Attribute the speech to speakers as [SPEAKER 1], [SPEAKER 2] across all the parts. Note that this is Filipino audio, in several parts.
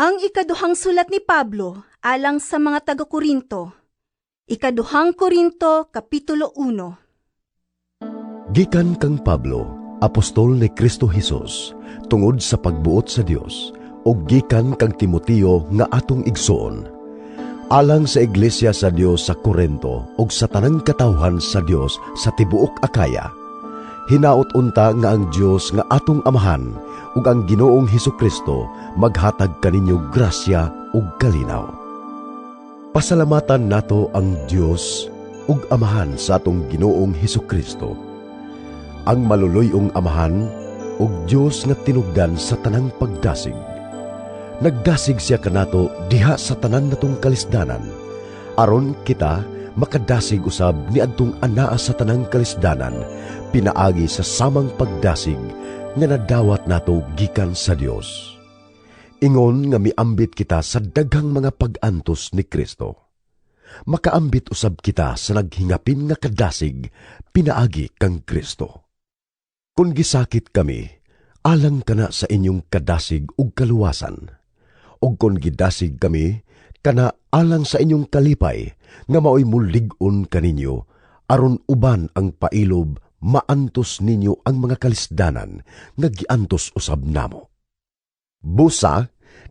[SPEAKER 1] Ang ikaduhang sulat ni Pablo alang sa mga taga-Korinto. Ikaduhang Korinto, Kapitulo 1
[SPEAKER 2] Gikan kang Pablo, apostol ni Kristo Jesus, tungod sa pagbuot sa Dios, ug gikan kang Timoteo nga atong igsuon. Alang sa iglesia sa Dios sa Korinto ug sa tanang katawhan sa Dios sa tibuok Akaya. Hinaot unta nga ang Dios nga atong amahan ug ang Ginoong Hesus Kristo maghatag kaninyo grasya ug kalinaw. Pasalamatan nato ang Dios ug amahan sa atong Ginoong Hesus Kristo. Ang maluluyong amahan ug Dios nga tinugdan sa tanang pagdasig. Nagdasig siya kanato diha sa tanan natong kalisdanan aron kita makadasig usab ni adtong anaa sa tanang kalisdanan pinaagi sa samang pagdasig nga nadawat nato gikan sa Dios. Ingon nga miambit kita sa daghang mga pag-antos ni Kristo. Makaambit usab kita sa naghingapin nga kadasig pinaagi kang Kristo. Kung gisakit kami, alang kana sa inyong kadasig ug kaluwasan. Ug kung gidasig kami, kana alang sa inyong kalipay nga maoy mulig-on kaninyo aron uban ang pailob maantos ninyo ang mga kalisdanan nga giantos usab namo. Busa,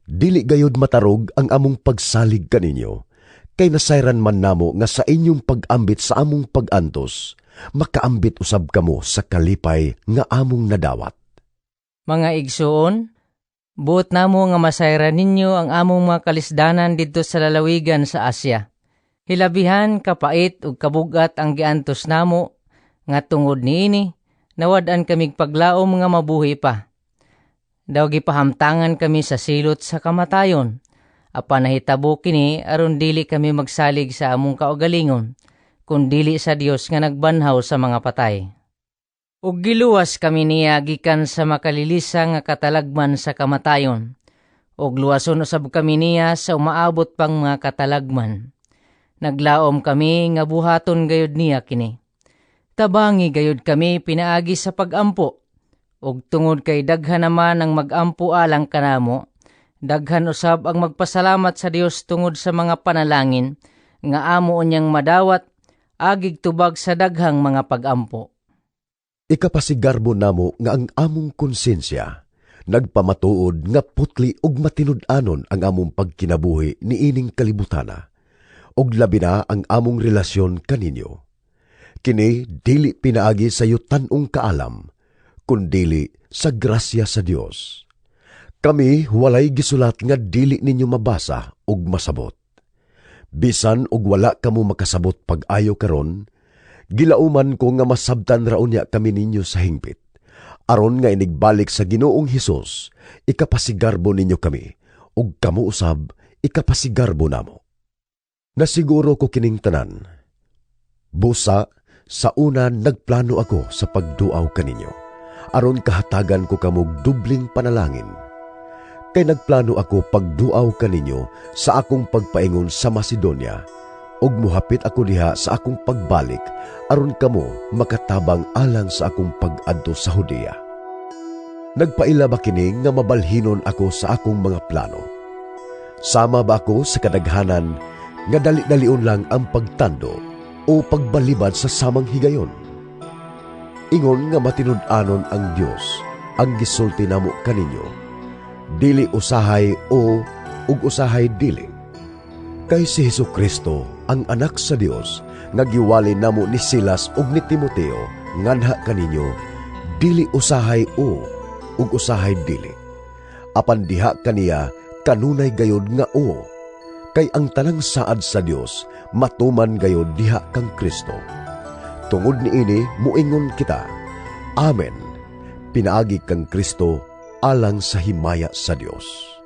[SPEAKER 2] dili gayud matarog ang among pagsalig kaninyo, kay nasayran man namo nga sa inyong pag-ambit sa among pag-antos, makaambit usab kamo sa kalipay nga among nadawat.
[SPEAKER 3] Mga igsuon, buot namo nga masayran ninyo ang among mga kalisdanan didto sa lalawigan sa Asya. Hilabihan, kapait ug kabugat ang giantos namo nga tungod niini nawad-an kamig paglaom nga mabuhi pa. Daw gipahamtangan kami sa silot sa kamatayon. Apan nahitabo kini aron dili kami magsalig sa among kaugalingon, kun dili sa Dios nga nagbanhaw sa mga patay. Ug giluwas kami niya gikan sa makalilisa nga katalagman sa kamatayon. Ug luwason usab kami niya sa umaabot pang mga katalagman. Naglaom kami nga buhaton gayud niya kini. Tabangi gayud kami pinaagi sa pagampo. Ug tungod kay daghan naman ang magampo alang kanamo, daghan usab ang magpasalamat sa Dios tungod sa mga panalangin nga amo unyang madawat agig tubag sa daghang mga pagampo.
[SPEAKER 2] Ikapasigarbo namo nga ang among konsensya nagpamatuod nga putli ug matinud-anon ang among pagkinabuhi ni ining kalibutana ug labi na ang among relasyon kaninyo. Kini dili pinaagi sa yutanong kaalam, kundili sa grasya sa Dios. Kami walay gisulat nga dili ninyo mabasa ug masabot. Bisan ug wala kamo makasabot pag-ayo karon, gilauman ko nga masabtan raunya kami ninyo sa hingpit. Aron nga inigbalik sa Ginoong Hesus, ikapasigarbo ninyo kami, ug kamo usab ikapasigarbo namo. Nasiguro ko kining tanan. Busa, sa una nagplano ako sa pagduaw kaninyo. Aron kahatagan ko kamog dubling panalangin. Kay nagplano ako pagduaw kaninyo sa akong pagpaingon sa Macedonia ug muhapit ako diha sa akong pagbalik aron kamo makatabang alang sa akong pag-adto sa Hodea. Nagpaila ba kini nga mabalhinon ako sa akong mga plano? Sama ba ako sa kadaghanan nga dali-dalion lang ang pagtando o pagbalibad sa samang higayon. Ingon nga matinud-anon ang Dios ang gisulti namo kaninyo. Dili usahay o ug usahay dili. Kay si Hesus Kristo ang anak sa Dios nga giwali namo ni Silas ug ni Timoteo nganha kaninyo dili usahay o ug usahay dili. Apan diha kaniya kanunay gayod nga o kay ang tanang saad sa Dios matuman gayod diha kang Kristo. Tungod ni ini muingon kita. Amen. Pinaagi kang Kristo alang sa himaya sa Dios.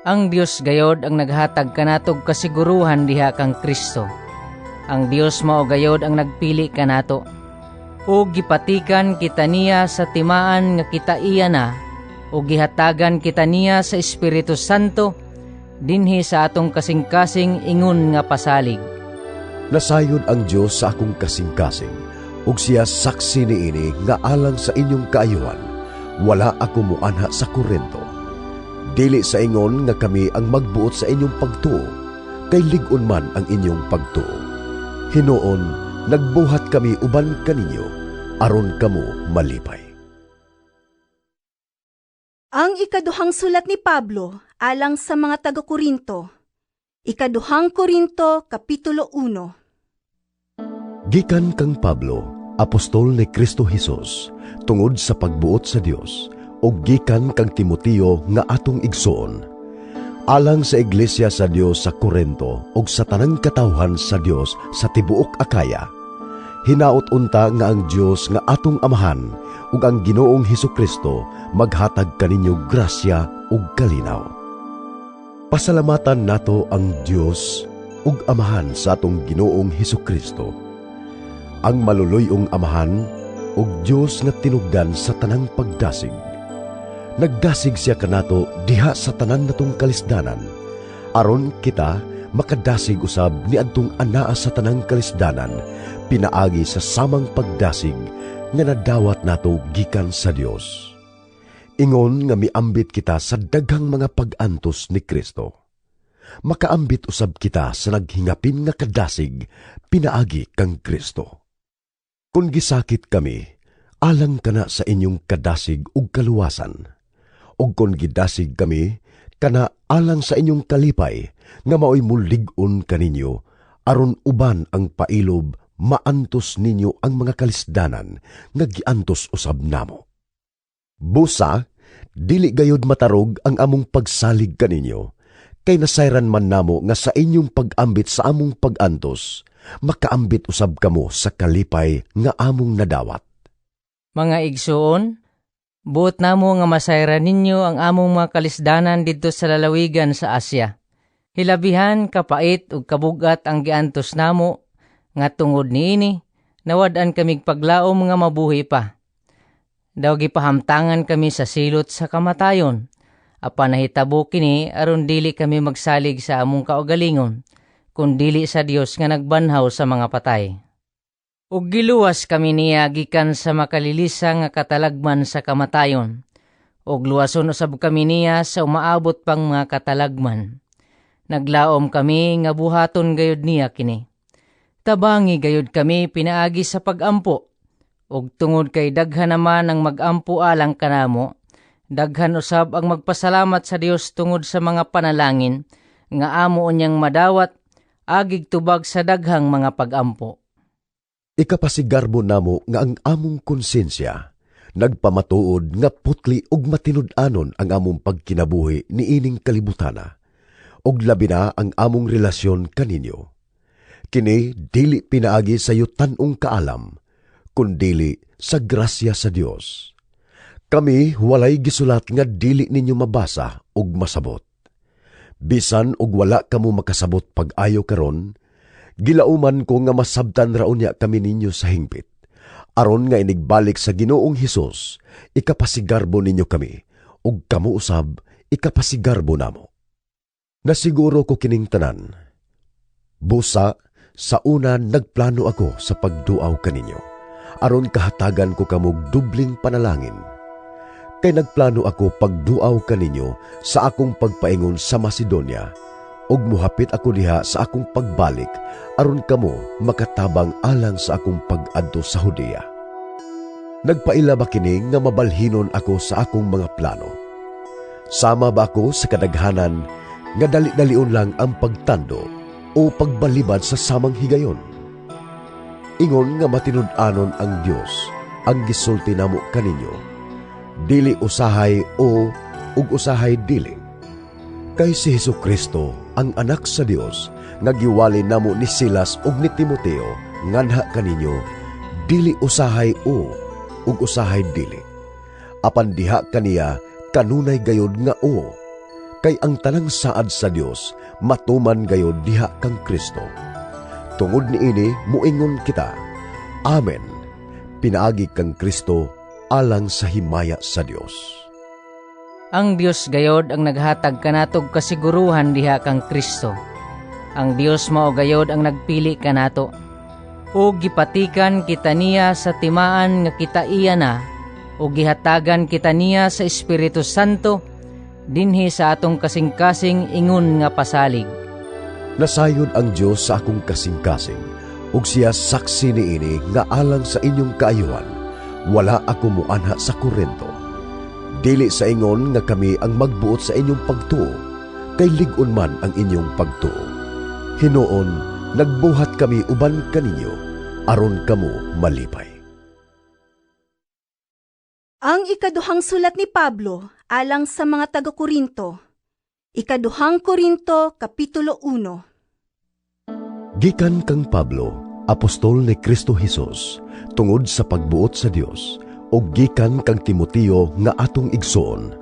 [SPEAKER 3] Ang Dios gayod ang naghatag kanatog kasiguruhan diha kang Kristo. Ang Dios mao gayod ang nagpili kanato. O gipatikan kita niya sa timaan nga kita iya na, o gihatagan kita niya sa Espiritu Santo, dinhi sa atong kasing-kasing ingon nga pasalig.
[SPEAKER 2] Nasayod ang Dios sa akong kasing-kasing, ug siya saksi niini nga alang sa inyong kaayuhan, wala ako muanha sa Korento. Dili sa ingon nga kami ang magbuot sa inyong pagtuo, kay ligon man ang inyong pagtuo. Hinoon, nagbuhat kami uban kaninyo, aron kamo malipay.
[SPEAKER 1] Ang ikaduhang sulat ni Pablo alang sa mga taga-Korinto. Ikaduhang Korinto, Kapitulo 1
[SPEAKER 2] Gikan kang Pablo, apostol ni Kristo Jesus, tungod sa pagbuot sa Dios, ug gikan kang Timoteo nga atong igsoon. Alang sa iglesia sa Dios sa Korinto ug sa tanang katawhan sa Dios sa tibuok Akaya. Hinaot unta nga ang Dios nga atong amahan ug ang Ginoong Hesus Kristo maghatag kaninyo grasya ug kalinaw. Pasalamatan nato ang Dios ug amahan sa atong Ginoong Hesus Kristo ang maluluyong amahan ug Dios nga tinugdan sa tanang pagdasig. Nagdasig siya kanato diha sa tanan natong kalisdanan, aron kita makadasig usab ni adtong anaa sa tanang kalisdanan, pinaagi sa samang pagdasig nga nadawat nato gikan sa Dios. Ingon nga miambit kita sa daghang mga pag-antos ni Kristo. Makaambit usab kita sa naghingapin nga kadasig pinaagi kang Kristo. Kung gisakit kami, alang kana sa inyong kadasig ug kaluwasan. Ug kung gidasig kami, kana alang sa inyong kalipay, nga maoy mulig-on kaninyo, aron uban ang pailob, maantos ninyo ang mga kalisdanan, nga giantos usab namo. Busa, dili gayod matarog ang among pagsalig kaninyo, kay nasayran man namo nga sa inyong pag-ambit sa among pag-antos, makaambit usab kamo sa kalipay nga among nadawat.
[SPEAKER 3] Mga igsuon, buot namo nga masayra ninyo ang among mga kalisdanan didto sa lalawigan sa Asya. Hilabihan, kapait ug kabugat ang giantos namo nga tungod niini nawad-an kamig paglaom nga mabuhi pa. Daw gipahamtangan kami sa silot sa kamatayon. Apan nahitabo kini aron dili kami magsalig sa among kaugalingon kundili sa Dios nga nagbanhaw sa mga patay. Ug giluwas kami niya gikan sa makalilisa nga katalagman sa kamatayon. Ug luwason usab kami niya sa umaabot pang mga katalagman. Naglaom kami nga buhaton gayud niya kini. Tabangi gayud kami pinaagi sa pagampo. Ug tungod kay daghan naman ang magampo alang kanamo, daghan usab ang magpasalamat sa Dios tungod sa mga panalangin nga amo unyang madawat agig tubag sa daghang mga pagampo.
[SPEAKER 2] Ikapasigarbo namo nga ang among konsensya, nagpamatuod nga putli ug matinud-anon ang among pagkinabuhi ni ining kalibutana, ug labi na ang among relasyon kaninyo. Kini dili pinaagi sa tanong kaalam, kundili sa grasya sa Dios. Kami walay gisulat nga dili ninyo mabasa ug masabot Bisan og wala kamo makasabot pag-ayo karon, gilauman ko nga masabtan ra unya kami ninyo sa hingpit. Aron nga inigbalik sa Ginoong Hesus, ikapasigarbo ninyo kami, ug kamo usab ikapasigarbo namo. Nasiguro ko kining tanan. Busa, sa una nagplano ako sa pagduaw kaninyo, aron kahatagan ko kamog dubling panalangin kay nagplano ako pagduaw kaninyo sa akong pagpaingon sa Macedonia ug muhapit ako diha sa akong pagbalik aron kamo makatabang alang sa akong pag-adto sa Hodea. Nagpaila kini nga mabalhinon ako sa akong mga plano? Sama ba ako sa kadaghanan nga dali-dalion lang ang pagtando o pagbalibad sa samang higayon? Ingon nga matinud-anon ang Dios ang gisulti namo kaninyo dili usahay o ug usahay dili. Kay si Hesus Kristo, ang anak sa Dios, nagiwali namo ni Silas ug ni Timoteo nganha kaninyo, dili usahay o ug usahay dili. Apan diha kaniya kanunay gayod nga o. Kay ang tanang saad sa Dios matuman gayod diha kang Kristo. Tungod niini muingon kita. Amen. Pinaagi kang Kristo alang sa himaya sa Dios.
[SPEAKER 3] Ang Dios gayod ang naghatag kanatog kasiguruhan diha kang Kristo. Ang Dios mao gayod ang nagpili kanato. O gipatikan kita niya sa timaan nga kita iya na, o gihatagan kita niya sa Espiritu Santo, dinhi sa atong kasing-kasing ingon nga pasalig.
[SPEAKER 2] Nasayod ang Dios sa akong kasing-kasing, ug siya saksi niini nga alang sa inyong kaayuhan, wala ako muanha sa kurento. Dili sa ingon nga kami ang magbuot sa inyong pagtuo, kay ligon man ang inyong pagtuo. Hinoon, nagbuhat kami uban kaninyo, aron kamo malipay.
[SPEAKER 1] Ang ikaduhang sulat ni Pablo alang sa mga taga-Korinto. Ikaduhang Korinto, Kapitulo 1
[SPEAKER 2] Gikan kang Pablo, apostol ni Kristo Jesus, tungod sa pagbuot sa Dios, o gikan kang Timoteo nga atong igsoon.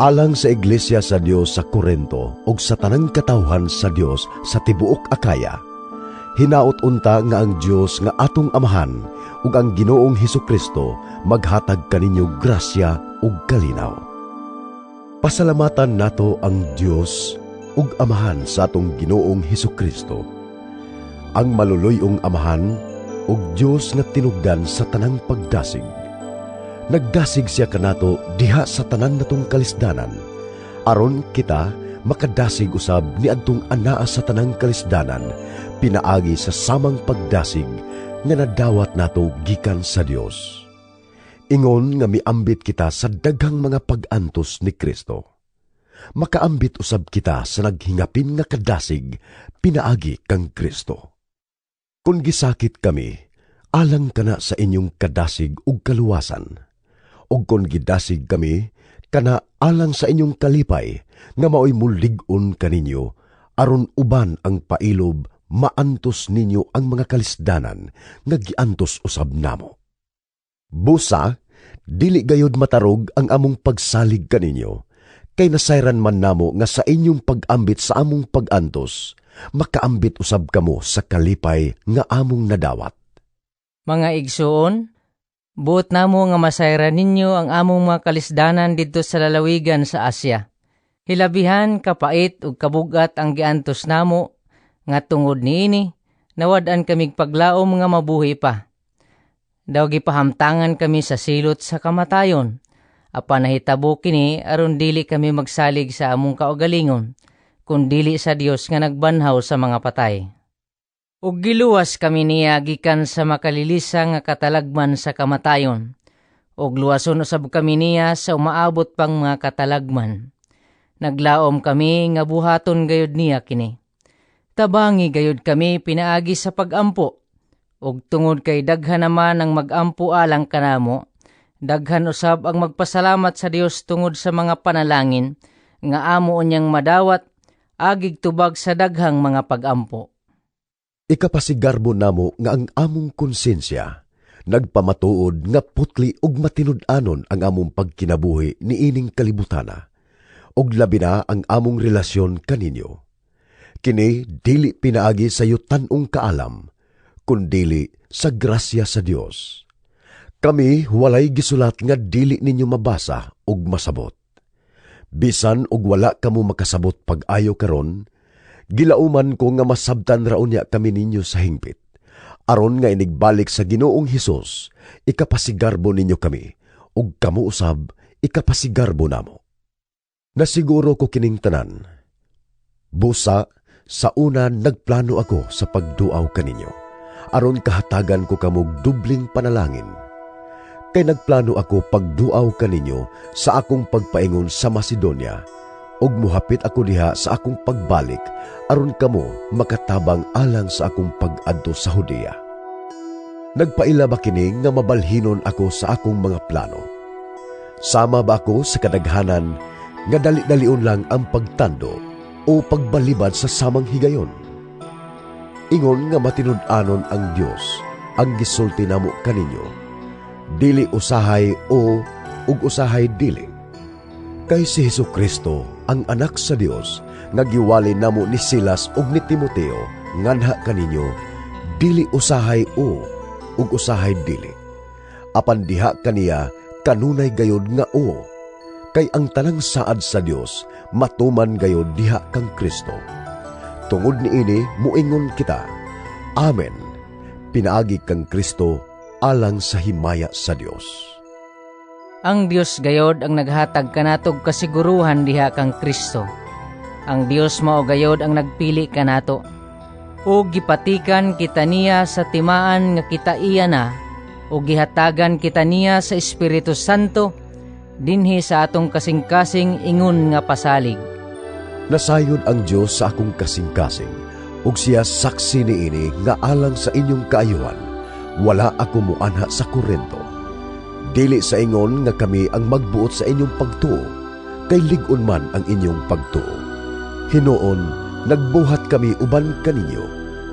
[SPEAKER 2] Alang sa iglesia sa Dios sa Korinto ug sa tanang katawhan sa Dios sa tibuok Akaya. Hinaot unta nga ang Dios nga atong amahan ug ang Ginoong Hesus Kristo maghatag kaninyo grasya ug kalinaw. Pasalamatan nato ang Dios ug amahan sa atong Ginoong Hesus Kristo ang maluluyong amahan ug Dios nga tinugdan sa tanang pagdasig. Nagdasig siya kanato diha sa tanan natong kalisdanan, aron kita makadasig usab ni adtong anaa sa tanang kalisdanan, pinaagi sa samang pagdasig nga nadawat nato gikan sa Dios. Ingon nga miambit kita sa daghang mga pag-antos ni Kristo. Makaambit usab kita sa naghingapin nga kadasig pinaagi kang Kristo. Kung gisakit kami, alang kana sa inyong kadasig ug kaluwasan. Ug kung gidasig kami, kana alang sa inyong kalipay, nga maoy mulig-on kaninyo, aron uban ang pailob, maantos ninyo ang mga kalisdanan, nga giantos usab namo. Busa, dili gayod matarog ang among pagsalig kaninyo, kay nasayran man namo nga sa inyong pag-ambit sa among pag-antos, makaambit usab kamo sa kalipay nga among nadawat.
[SPEAKER 3] Mga igsuon, buot namo nga masayra ninyo ang among mga kalisdanan didto sa lalawigan sa Asya. Hilabihan, kapait ug kabugat ang giantos namo nga tungod niini nawad-an kamig paglaom nga mabuhi pa. Daw gipahamtangan kami sa silot sa kamatayon. Apan nahitabo kini aron dili kami magsalig sa among kaugalingon kun dili sa Dios nga nagbanhaw sa mga patay. Ug giluwas kami niya gikan sa makalilisa nga katalagman sa kamatayon. Ug luwason usab kami niya sa umaabot pang mga katalagman. Naglaom kami nga buhaton gayud niya kini. Tabangi gayud kami pinaagi sa pagampo. Ug tungod kay daghan naman ang magampo alang kanamo, daghan usab ang magpasalamat sa Dios tungod sa mga panalangin nga amo unyang madawat agig tubag sa daghang mga pagampo.
[SPEAKER 2] Ikapasigarbo namo nga ang among konsensya, nagpamatuod nga putli ug matinud-anon ang among pagkinabuhi ni ining kalibutana, ug labi na ang among relasyon kaninyo. Kini dili pinaagi sa tanong kaalam, kundili sa grasya sa Dios. Kami walay gisulat nga dili ninyo mabasa ug masabot. Bisan og wala kamo makasabot pag-ayo karon, gilauman ko nga masabtan ra unya kami ninyo sa hingpit. Aron nga inigbalik sa Ginoong Hesus, ikapasigarbo ninyo kami, ug kamo usab ikapasigarbo namo. Nasiguro ko kining tanan. Busa, sa una nagplano ako sa pagduaw kaninyo, aron kahatagan ko kamog dubling panalangin kay nagplano ako pagduaw kaninyo sa akong pagpaingon sa Macedonia ug muhapit ako diha sa akong pagbalik aron kamo makatabang alang sa akong pag-adto sa Hodea. Nagpaila kini nga mabalhinon ako sa akong mga plano? Sama ba ako sa kadaghanan nga dali-dalion lang ang pagtando o pagbalibad sa samang higayon? Ingon nga matinud-anon ang Dios ang gisulti namo kaninyo dili usahay o ug usahay dili. Kay si Hesus Kristo, ang anak sa Dios, nagiwali namo ni Silas ug ni Timoteo nganha kaninyo, dili usahay o ug usahay dili. Apan diha kaniya kanunay gayod nga o. Kay ang tanang saad sa Dios matuman gayod diha kang Kristo. Tungod niini muingon kita. Amen. Pinaagi kang Kristo alang sa himaya sa Dios.
[SPEAKER 3] Ang Dios gayod ang naghatag kanatog kasiguruhan diha kang Kristo. Ang Dios mao gayod ang nagpili kanato. O gipatikan kita niya sa timaan nga kita iya na, o gihatagan kita niya sa Espiritu Santo, dinhi sa atong kasing-kasing ingon nga pasalig.
[SPEAKER 2] Nasayod ang Diyos sa akong kasing-kasing, ug siya saksi niini nga alang sa inyong kaayuhan, wala ako muanha sa kurento. Dili sa ingon nga kami ang magbuot sa inyong pagtuo, kay ligon man ang inyong pagtuo. Hinoon, nagbuhat kami uban kaninyo,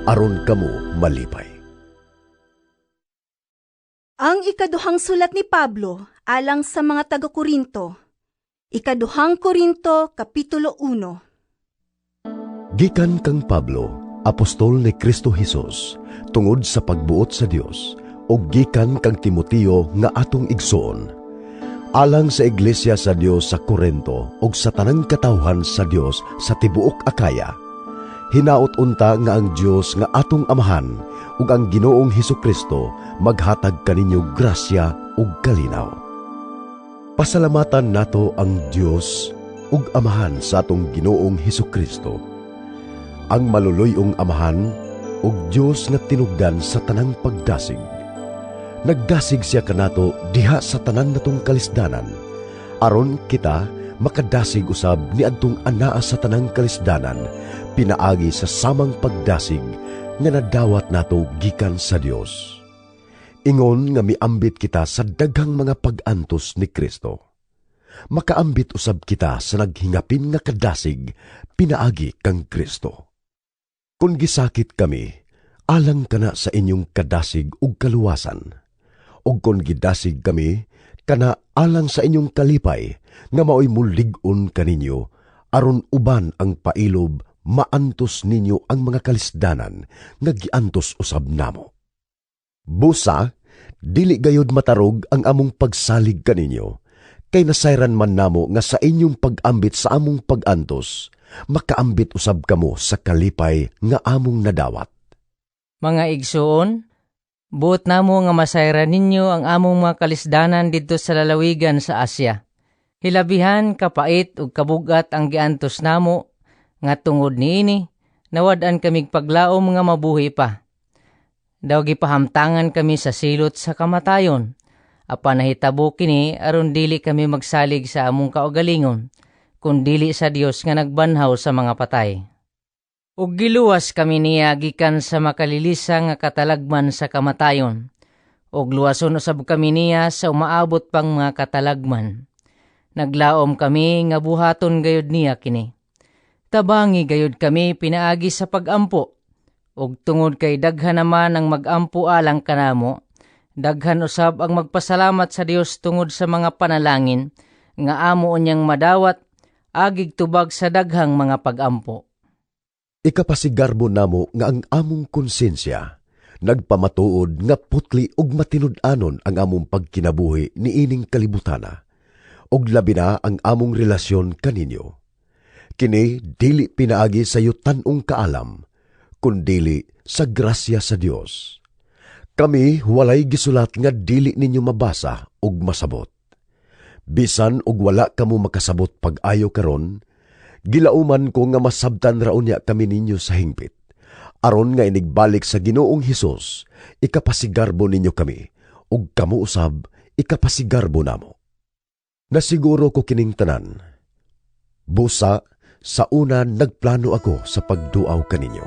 [SPEAKER 2] aron kamo malipay.
[SPEAKER 1] Ang ikaduhang sulat ni Pablo alang sa mga taga-Korinto. Ikaduhang Korinto, Kapitulo 1
[SPEAKER 2] Gikan kang Pablo, apostol ni Kristo Jesus, tungod sa pagbuot sa Dios, o gikan kang Timoteo nga atong igsoon. Alang sa iglesia sa Dios sa Korento ug sa tanang katawhan sa Dios sa tibuok Akaya. Hinaot unta nga ang Dios nga atong amahan ug ang Ginoong Hesus Kristo maghatag kaninyo grasya ug kalinaw. Pasalamatan nato ang Dios ug amahan sa atong Ginoong Hesus Kristo. Ang maluluyong amahan ug Dios nga tinugdan sa tanang pagdasig nagdasig siya kanato diha sa tanan natong kalisdanan. Aron kita makadasig usab ni adtong anaa sa tanang kalisdanan pinaagi sa samang pagdasig nga nadawat nato gikan sa Dios. Ingon nga miambit kita sa daghang mga pag-antos ni Kristo. Makaambit usab kita sa naghingapin nga kadasig pinaagi kang Kristo. Kung gisakit kami alang kana sa inyong kadasig ug kaluwasan ug kon gidasig kami kana alang sa inyong kalipay nga maoy mulig-on kaninyo aron uban ang pailob maantos ninyo ang mga kalisdanan nga giantos usab namo. Busa, dili gayod matarog ang among pagsalig kaninyo, kay nasayran man namo nga sa inyong pag-ambit sa among pag-antos, makaambit usab kamo sa kalipay nga among nadawat.
[SPEAKER 3] Mga igsuon, Buot namo nga masayran ninyo ang among mga kalisdanan didto sa lalawigan sa Asya. Hilabihan, kapait ug kabugat ang giantos namo nga tungod niini nawad-an kamig paglaom nga mabuhi pa. Daw gipahamtangan kami sa silot sa kamatayon. Apan nahitabo kini aron dili kami magsalig sa among kaugalingon, kun dili sa Dios nga nagbanhaw sa mga patay ug giluwas kami niya gikan sa makalilisa nga katalagman sa kamatayon. Ug luwason usab kami niya sa umaabot pang mga katalagman. Naglaom kami nga buhaton gayud niya kini. Tabangi gayud kami pinaagi sa pagampo. Ug tungod kay daghan naman ang magampo alang kanamo daghan usab ang magpasalamat sa Dios tungod sa mga panalangin nga amo unyang madawat agig tubag sa daghang mga pagampo
[SPEAKER 2] Ikapasigarbo namo nga ang among konsensya, nagpamatuod nga putli ug matinud-anon ang among pagkinabuhi ni ining kalibutana, ug labi na ang among relasyon kaninyo. Kini dili pinaagi sa yutanong kaalam, kundili sa grasya sa Dios. Kami walay gisulat nga dili ninyo mabasa ug masabot. Bisan og wala kamo makasabot pag-ayo karon, gilauman ko nga masabtan raon niya kami ninyo sa hingpit. Aron nga inigbalik sa ginoong Hesus, ikapasigarbo ninyo kami, ug kamo usab, ikapasigarbo namo. Nasiguro ko kining tanan. Busa, sa una nagplano ako sa pagduaw kaninyo,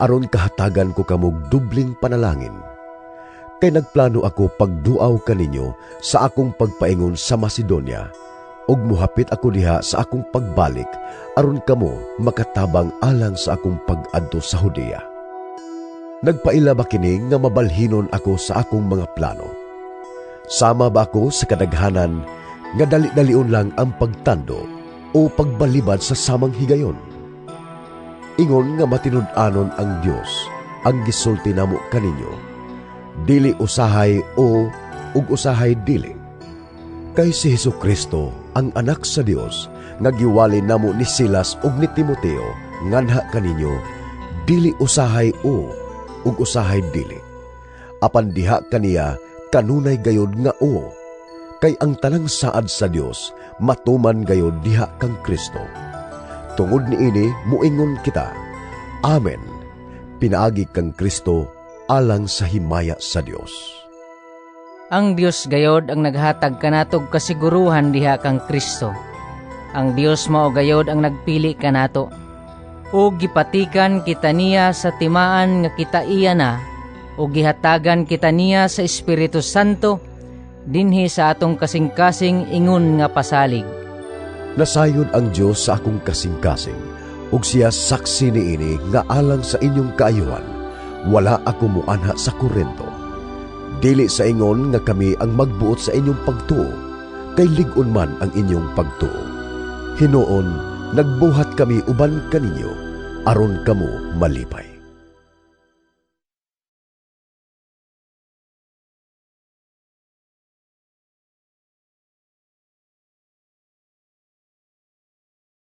[SPEAKER 2] aron kahatagan ko kamog dubling panalangin. Kay nagplano ako pagduaw kaninyo sa akong pagpaingon sa Macedonia, ug muhapit ako diha sa akong pagbalik aron kamo makatabang alang sa akong pag-adto sa Hodea. Nagpaila ba kini nga mabalhinon ako sa akong mga plano? Sama ba ako sa kadaghanan nga dali-dalion lang ang pagtando o pagbalibad sa samang higayon? Ingon nga matinud-anon ang Dios ang gisulti namo kaninyo. Dili usahay o ug usahay dili. Kay si Hesus Kristo ang anak sa Dios nga giwali namo ni Silas ug ni Timoteo nganha kaninyo dili usahay o ug usahay dili apan diha kaniya kanunay gayod nga o kay ang tanang saad sa Dios matuman gayod diha kang Kristo. Tungod ni ini muingon kita. Amen. Pinaagi kang Kristo alang sa himaya sa Dios.
[SPEAKER 3] Ang Dios gayod ang naghatag kanatog kasiguruhan diha kang Kristo. Ang Dios mao gayod ang nagpili kanato. O gipatikan kita niya sa timaan nga kita iya na, o gihatagan kita niya sa Espiritu Santo, dinhi sa atong kasing-kasing ingon nga pasalig.
[SPEAKER 2] Nasayod ang Dios sa akong kasing-kasing, ug siya saksi niini nga alang sa inyong kaayuhan, wala ako muanha sa kurento. Dili sa ingon nga kami ang magbuot sa inyong pagtuo, kay ligon man ang inyong pagtuo. Hinoon, nagbuhat kami uban kaninyo, aron kamo malipay.